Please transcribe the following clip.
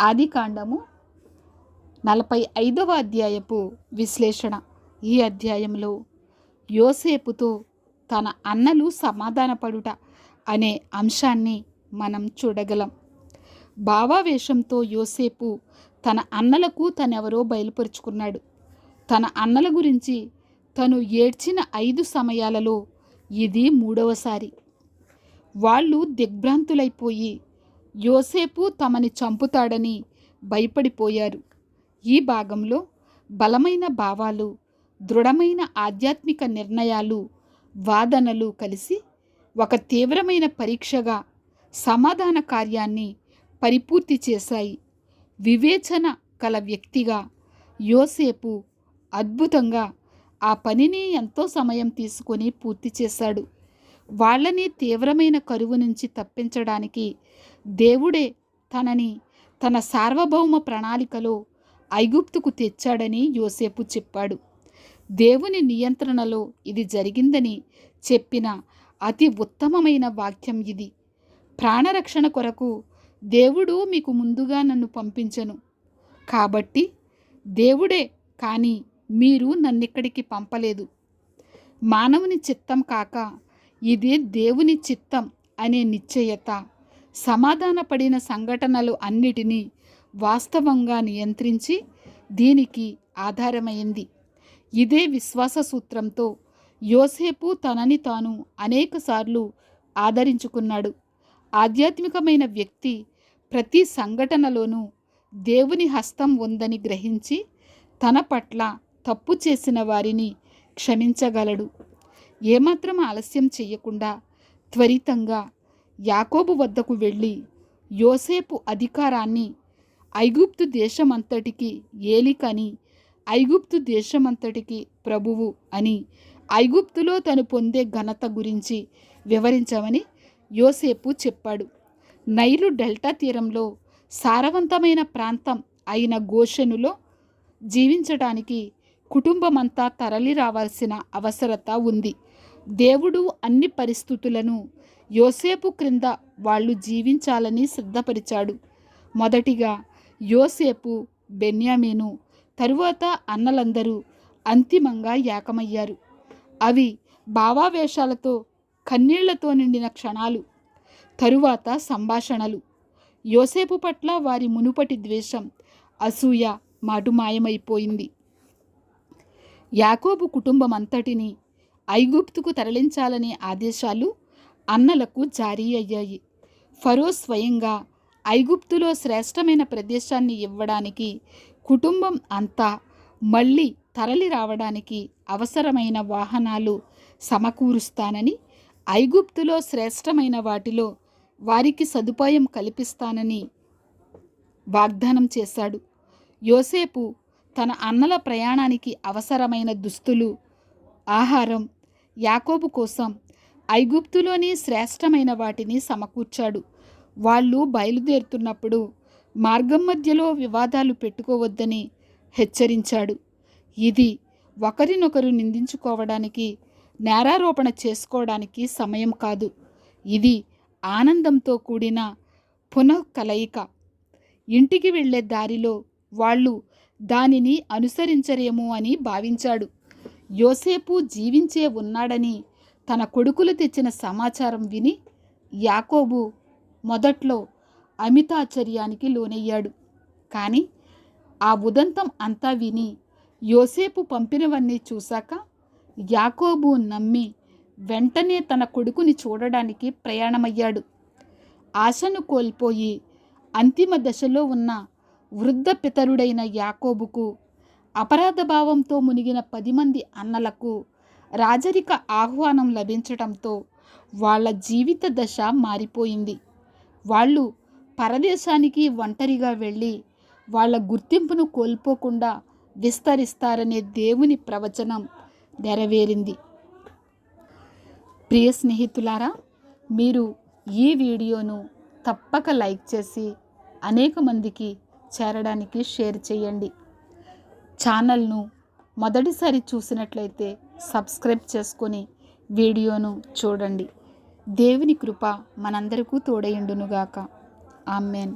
ఆది కాండము నలభై ఐదవ అధ్యాయపు విశ్లేషణ. ఈ అధ్యాయంలో యోసేపుతో తన అన్నలు సమాధానపడుట అనే అంశాన్ని మనం చూడగలం. భావావేశంతో యోసేపు తన అన్నలకు తనెవరో బయలుపరుచుకున్నాడు. తన అన్నల గురించి తను ఏడ్చిన ఐదు సమయాలలో ఇది మూడవసారి. వాళ్ళు దిగ్భ్రాంతులైపోయి యోసేపు తమని చంపుతాడని భయపడిపోయారు. ఈ భాగంలో బలమైన భావాలు దృఢమైన ఆధ్యాత్మిక నిర్ణయాలు వాదనలు కలిసి ఒక తీవ్రమైన పరీక్షగా సమాధాన కార్యాన్ని పరిపూర్తి చేశాయి. వివేచన కల వ్యక్తిగా యోసేపు అద్భుతంగా ఆ పనిని ఎంతో సమయం తీసుకొని పూర్తి చేశాడు. వాళ్ళని తీవ్రమైన కరువు నుంచి తప్పించడానికి దేవుడే తనని తన సార్వభౌమ ప్రణాళికలో ఐగుప్తుకు తెచ్చాడని యోసేపు చెప్పాడు. దేవుని నియంత్రణలో ఇది జరిగిందని చెప్పిన అతి ఉత్తమమైన వాక్యం ఇది. ప్రాణరక్షణ కొరకు దేవుడు మీకు ముందుగా నన్ను పంపించను. కాబట్టి దేవుడే కానీ మీరు నన్నిక్కడికి పంపలేదు. మానవుని చిత్తం కాక ఇది దేవుని చిత్తం అనే నిశ్చయత. సమాధానపడిన సంఘటనలు అన్నిటినీ వాస్తవంగా నియంత్రించి దీనికి ఆధారమైంది. ఇదే విశ్వాస సూత్రంతో యోసేపు తనని తాను అనేకసార్లు ఆదరించుకున్నాడు. ఆధ్యాత్మికమైన వ్యక్తి ప్రతి సంఘటనలోనూ దేవుని హస్తం ఉందని గ్రహించి తన పట్ల తప్పు చేసిన వారిని క్షమించగలడు. ఏమాత్రం ఆలస్యం చేయకుండా త్వరితంగా యాకోబు వద్దకు వెళ్ళి యోసేపు అధికారాన్ని ఐగుప్తు దేశమంతటికి ఏలికని ఐగుప్తు దేశమంతటికి ప్రభువు అని ఐగుప్తులో తను పొందే ఘనత గురించి వివరించమని యోసేపు చెప్పాడు. నైలు డెల్టా తీరంలో సారవంతమైన ప్రాంతం అయిన గోషెనులో జీవించడానికి కుటుంబమంతా తరలి రావాల్సిన అవసరత ఉంది. దేవుడు అన్ని పరిస్థితులను యోసేపు క్రింద వాళ్ళు జీవించాలని సిద్ధపరిచాడు. మొదటిగా యోసేపు బెన్యామీను తరువాత అన్నలందరూ అంతిమంగా ఏకమయ్యారు. అవి భావావేశాలతో కన్నీళ్ళతో నిండిన క్షణాలు. తరువాత సంభాషణలు. యోసేపు పట్ల వారి మునుపటి ద్వేషం అసూయ మాటుమాయమైపోయింది. యాకోబు కుటుంబం అంతటిని ఐగుప్తుకు తరలించాలనే ఆదేశాలు అన్నలకు జారీ అయ్యాయి. ఫరో స్వయంగా ఐగుప్తులో శ్రేష్టమైన ప్రదేశాన్ని ఇవ్వడానికి కుటుంబం అంతా మళ్ళీ తరలి రావడానికి అవసరమైన వాహనాలు సమకూరుస్తానని ఐగుప్తులో శ్రేష్టమైన వాటిలో వారికి సదుపాయం కల్పిస్తానని వాగ్దానం చేశాడు. యోసేపు తన అన్నల ప్రయాణానికి అవసరమైన దుస్తులు ఆహారం యాకోబు కోసం ఐగుప్తులోని శ్రేష్టమైన వాటిని సమకూర్చాడు. వాళ్ళు బయలుదేరుతున్నప్పుడు మార్గం మధ్యలో వివాదాలు పెట్టుకోవద్దని హెచ్చరించాడు. ఇది ఒకరినొకరు నిందించుకోవడానికి నేరారోపణ చేసుకోవడానికి సమయం కాదు. ఇది ఆనందంతో కూడిన పునః కలయిక ఇంటికి వెళ్ళే దారిలో వాళ్ళు దానిని అనుసరించరేమో అని భావించాడు. యోసేపు జీవించే ఉన్నాడని తన కొడుకులు తెచ్చిన సమాచారం విని యాకోబు మొదట్లో అమితాచర్యానికి లోనయ్యాడు. కానీ ఆ ఉదంతం అంతా విని యోసేపు పంపినవన్నీ చూశాక యాకోబు నమ్మి వెంటనే తన కొడుకుని చూడడానికి ప్రయాణమయ్యాడు. ఆశను కోల్పోయి అంతిమ దశలో ఉన్న వృద్ధ పితరుడైన యాకోబుకు అపరాధ భావంతో మునిగిన పది మంది అన్నలకు రాజరిక ఆహ్వానం లభించటంతో వాళ్ళ జీవిత దశ మారిపోయింది. వాళ్ళు పరదేశానికి ఒంటరిగా వెళ్ళి వాళ్ళ గుర్తింపును కోల్పోకుండా విస్తరిస్తారనే దేవుని ప్రవచనం నెరవేరింది. ప్రియ స్నేహితులారా మీరు ఈ వీడియోను తప్పక లైక్ చేసి అనేక మందికి చేరడానికి షేర్ చేయండి. ఛానల్ను మొదటిసారి చూసినట్లయితే సబ్స్క్రైబ్ చేసుకొని వీడియోను చూడండి. దేవుని కృప మనందరికీ తోడయుండునుగాక. ఆమెన్.